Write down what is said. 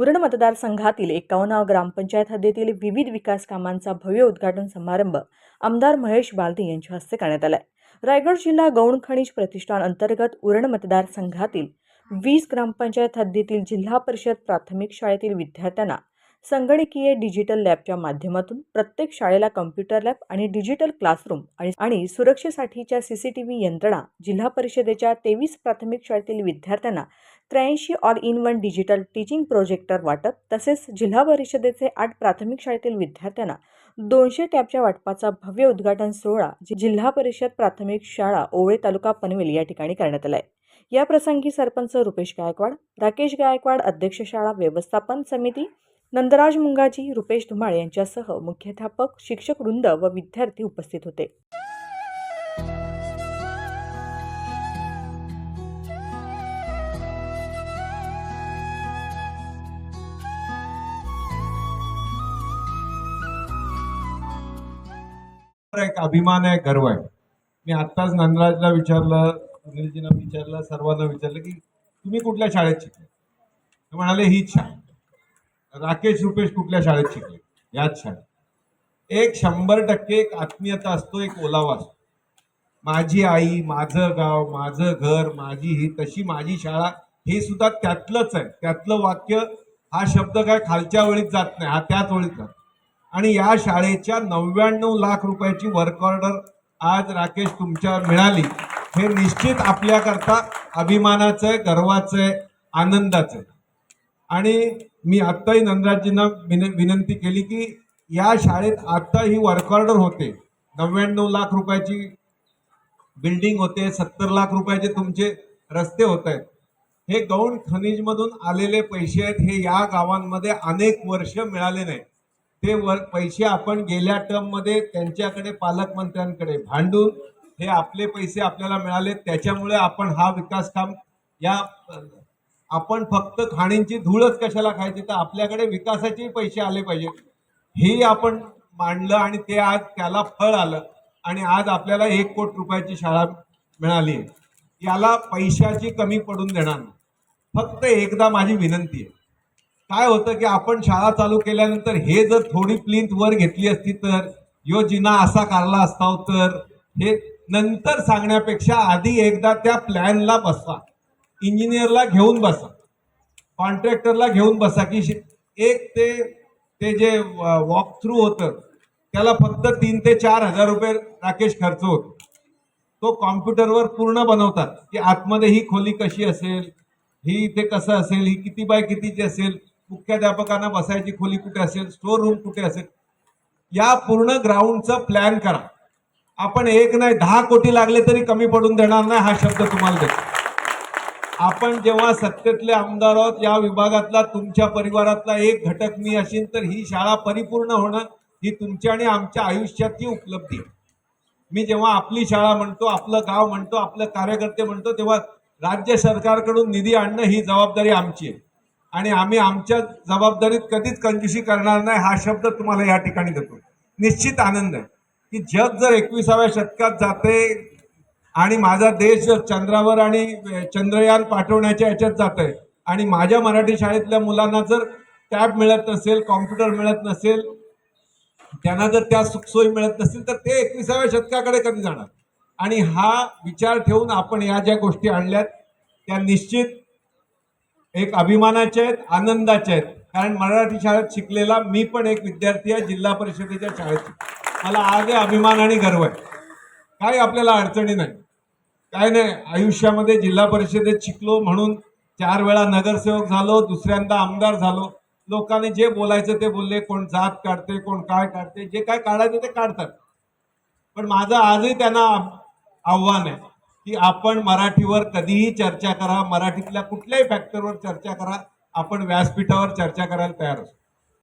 उरण मतदारसंघातील एकावन्न ग्रामपंचायत हद्दीतील विविध विकास कामांचा भव्य उद्घाटन समारंभ आमदार महेश बालदी यांच्या हस्ते करण्यात आलाय. रायगड जिल्हा गौण खनिज प्रतिष्ठान अंतर्गत उरण मतदारसंघातील वीस ग्रामपंचायत हद्दीतील जिल्हा परिषद प्राथमिक शाळेतील विद्यार्थ्यांना संगणकीय डिजिटल लॅबच्या माध्यमातून प्रत्येक शाळेला कम्प्युटर लॅब आणि डिजिटल क्लासरूम आणि आणि सुरक्षेसाठीच्या सी सी टी व्ही यंत्रणा जिल्हा परिषदेच्या तेवीस प्राथमिक शाळेतील विद्यार्थ्यांना त्र्याऐंशी all in one digital teaching projector वाटप तसेच जिल्हा परिषदेचे आठ प्राथमिक शाळेतील विद्यार्थ्यांना दोनशे टॅबच्या वाटपाचा भव्य उद्घाटन सोहळा जिल्हा परिषद प्राथमिक शाळा ओवळे तालुका पनवेल या ठिकाणी करण्यात आला आहे या प्रसंगी सरपंच रुपेश गायकवाड राकेश गायकवाड अध्यक्ष शाळा व्यवस्थापन समिती नंदराज मुंगाजी रुपेश धुमाळ यांच्यासह मुख्याध्यापक शिक्षक वृंद व विद्यार्थी उपस्थित होते. एक अभिमान आहे गर्व आहे. मी आत्ताच नंदराजला विचारलं सुनीलजीना विचारलं सर्वांना विचारलं की तुम्ही कुठल्या शाळेत शिकले? ते म्हणाले हीच शाळा. राकेश रुपेश कुठल्या शाळेत शिकले? याच शाळेत. एक शंभर टक्के एक आत्मीयता असतो एक ओलावा असतो. माझी आई माझं गाव माझं घर माझी ही तशी माझी शाळा हे सुद्धा त्यातलंच आहे. त्यातलं वाक्य हा शब्द काय खालच्या ओळीत जात नाही हा त्याच ओळीत जात आणि या शाळेच्या नव्याण्णव लाख रुपयाची वर्क ऑर्डर आज राकेश तुमच्यावर मिळाली हे निश्चित आपल्याकरता अभिमानाचं आहे गर्वाचं आहे आनंदाचं आहे. आणि मी आत्ताही नंदराजींना विन विनंती केली की या शाळेत आत्ता ही वर्क ऑर्डर होते. नव्याण्णव लाख रुपयाची बिल्डिंग होते सत्तर लाख रुपयाचे तुमचे रस्ते होत. आहेत हे गौण खनिजमधून आलेले पैसे आहेत हे या गावांमध्ये अनेक वर्ष मिळाले नाही. ते वर पैसे आपण गेल्या टर्ममध्ये त्यांच्याकडे पालकमंत्र्यांकडे भांडून हे आपले पैसे आपल्याला मिळाले. त्याच्यामुळे आपण हा विकास काम या आपण फक्त खाणींची धूळच कशाला खायची? तर आपल्याकडे विकासाचे पैसे आले पाहिजे. हे आपण मांडलं आणि ते आज त्याला फळ आलं आणि आज आपल्याला एक कोटी रुपयाची शाळा मिळाली. आहे याला पैशाची कमी पडून देणार नाही. फक्त एकदा माझी विनंती आहे. काय होतं की आपण शाळा चालू केल्यानंतर हे जर थोडी प्लिंथ वर घेतली असती तर यो जिना असा काढला असता तर हे नंतर सांगण्यापेक्षा आधी एकदा त्या प्लॅनला बसवा. इंजिनियरला घेऊन बसा. कॉन्ट्रॅक्टरला घेऊन बसा की एक ते ते जे वॉक थ्रू होतं त्याला फक्त तीन ते चार हजार रुपये राकेश खर्च होतो. तो कॉम्प्युटरवर पूर्ण बनवतात की आतमध्ये ही खोली कशी असेल ही इथे कसं असेल ही किती बाय कितीची असेल मुख्याध्यापकांना बसायची खोली कुठे असेल स्टोर रूम कुठे असेल. या पूर्ण ग्राउंडचा प्लॅन करा. आपण एक नाही दहा कोटी लागले तरी कमी पडून देणार नाही हा शब्द तुम्हाला देतो. आपण जेव्हा सत्तेतले आमदार आहोत या विभागातला तुमच्या परिवारातला एक घटक मी असेल तर ही शाळा परिपूर्ण होणं ही तुमच्या आणि आमच्या आयुष्यातली उपलब्धी. आहे मी जेव्हा आपली शाळा म्हणतो आपलं गाव म्हणतो आपलं कार्यकर्ते म्हणतो तेव्हा राज्य सरकारकडून निधी आणणं ही जबाबदारी आमची आहे. आणि आम्ही आमच्या जबाबदारीत कधीच कंजूसी करणार नाही हा शब्द तुम्हाला या ठिकाणी देतो. निश्चित आनंद आहे. की जग जर एकविसाव्या शतकात जाते आणि माझा देश चंद्रावर आणि चंद्रयान पाठवण्याच्या याच्यात जात आहे आणि माझ्या मराठी शाळेतल्या मुलांना जर टॅब मिळत नसेल कॉम्प्युटर मिळत नसेल त्यांना जर त्या सुखसोयी मिळत नसतील तर ते एकविसाव्या शतकाकडे कधी जाणार? आणि हा विचार ठेवून आपण या ज्या गोष्टी आणल्यात त्या निश्चित एक अभिमानाच्या आहेत आनंदाच्या आहेत. कारण मराठी शाळेत शिकलेला मी पण एक विद्यार्थी आहे जिल्हा परिषदेच्या शाळेत. मला आज अभिमान आणि गर्व आहे. काही आपल्याला अडचणी नाही. काय नाही आयुष्यामध्ये जिल्हा परिषदेत शिकलो म्हणून चार वेळा नगरसेवक झालो दुसऱ्यांदा आमदार झालो. लोकांनी जे बोलायचं ते बोलले कोण जात काढते कोण काय काढते जे काय काढायचं ते काढतात. पण माझं आजही त्यांना आव्हान आहे की आपण मराठीवर कधीही चर्चा करा मराठीतल्या कुठल्याही फॅक्टरवर चर्चा करा आपण व्यासपीठावर चर्चा करायला तयार असतो